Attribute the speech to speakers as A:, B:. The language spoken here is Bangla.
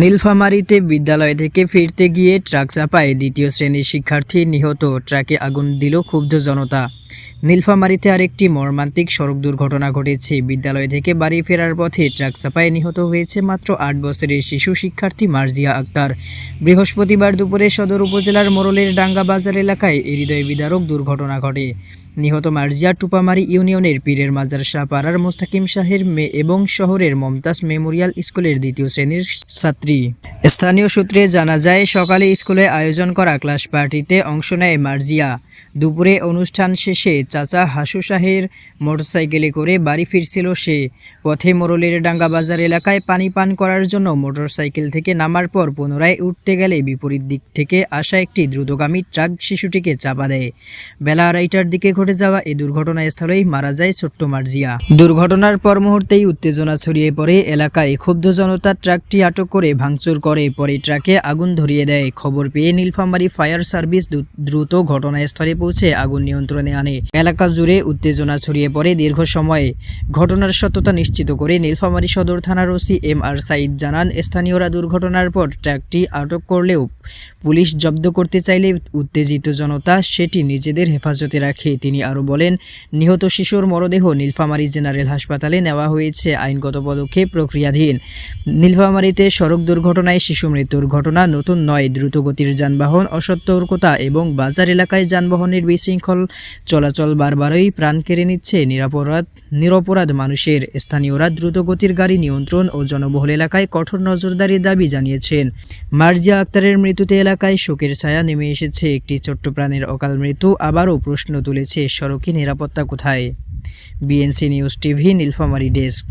A: নীলফামারীতে বিদ্যালয় থেকে ফিরতে গিয়ে ট্রাক চাপায় দ্বিতীয় শ্রেণির শিক্ষার্থী নিহত। ট্রাকে আগুন দিল ক্ষুব্ধ জনতা। নীলফামারীতে আরেকটি মর্মান্তিক সড়ক দুর্ঘটনা ঘটেছে। বিদ্যালয় থেকে বাড়ি ফেরার পথে ট্রাক চাপায় নিহত হয়েছে মাত্র আট বছরের শিশু শিক্ষার্থী মার্জিয়া আক্তার। বৃহস্পতিবার দুপুরে সদর উপজেলার মোরলের ডাঙ্গা বাজার এলাকায় হৃদয় বিদারক দুর্ঘটনা ঘটে। নিহত মার্জিয়া টুপামারি ইউনিয়নের পীরের মাজার শাহ পাড়ার মোস্তাকিম শাহের মেয়ে এবং শহরের মমতাজ মেমোরিয়াল স্কুলের দ্বিতীয় শ্রেণির ছাত্রী। স্থানীয় সূত্রে জানা যায়, সকালে স্কুলে আয়োজন করা ক্লাস পার্টিতে অংশ নেয় মার্জিয়া। দুপুরে অনুষ্ঠান শেষে চাচা হাসু শাহের মোটরসাইকেলে করে বাড়ি ফিরছিল সে। পথে মোরলের ডাঙ্গা বাজার এলাকায় পানি পান করার জন্য মোটরসাইকেল থেকে নামার পর পুনরায় উঠতে গেলে বিপরীত দিক থেকে আসা একটি দ্রুতগামী ট্রাক শিশুটিকে চাপা দেয়। বেলা আড়াইটার দিকে ঘটে যাওয়া এই দুর্ঘটনাস্থলেই মারা যায় ছোট্ট মার্জিয়া। দুর্ঘটনার পর মুহূর্তেই উত্তেজনা ছড়িয়ে পড়ে, এলাকায় ক্ষুব্ধ জনতা ট্রাকটি আটক করে ভাঙচুর করে। পরে ট্রাকে আগুন ধরিয়ে দেয়। খবর পেয়ে নীলফামারী ফায়ার সার্ভিস দ্রুত ঘটনাস্থলে পৌঁছে আগুন নিয়ন্ত্রণে আনে। এলাকা জুড়ে উত্তেজনা ছড়িয়ে পড়ে দীর্ঘ সময়ে। ঘটনার সত্যতা নিশ্চিত করে নীলফামারী সদর থানার ওসি এম আর সাইদ জানান, স্থানীয়রা দুর্ঘটনার পর ট্রাকটি আটক করলেও পুলিশ জব্দ করতে চাইলে উত্তেজিত জনতা সেটি নিজেদের হেফাজতে রাখে। তিনি আরও বলেন, নিহত শিশুর মরদেহ নীলফামারী জেনারেল হাসপাতালে নেওয়া হয়েছে আইনগত পদক্ষেপ প্রক্রিয়াধীন। নীলফামারীতে সড়ক দুর্ঘটনায় শিশু মৃত্যুর ঘটনা নতুন নয়। দ্রুতগতির যানবাহন, অসতর্কতা এবং বাজার এলাকায় যানবাহনের বিশৃঙ্খল চলাচল বারবারই প্রাণ কেড়ে নিচ্ছে নিরাপরাধ, নিরপরাধ মানুষের। স্থানীয়রা দ্রুতগতির গাড়ি নিয়ন্ত্রণ ও জনবহুল এলাকায় কঠোর নজরদারির দাবি জানিয়েছেন। মার্জিয়া আক্তারের মৃত্যুতে এলাকায় শোকের ছায়া নেমে এসেছে। একটি ছোট্ট প্রাণের অকাল মৃত্যু আবারও প্রশ্ন তুলেছে। সড়কে নিরাপত্তা কোথায়? BNC news TV Nilphamari desk.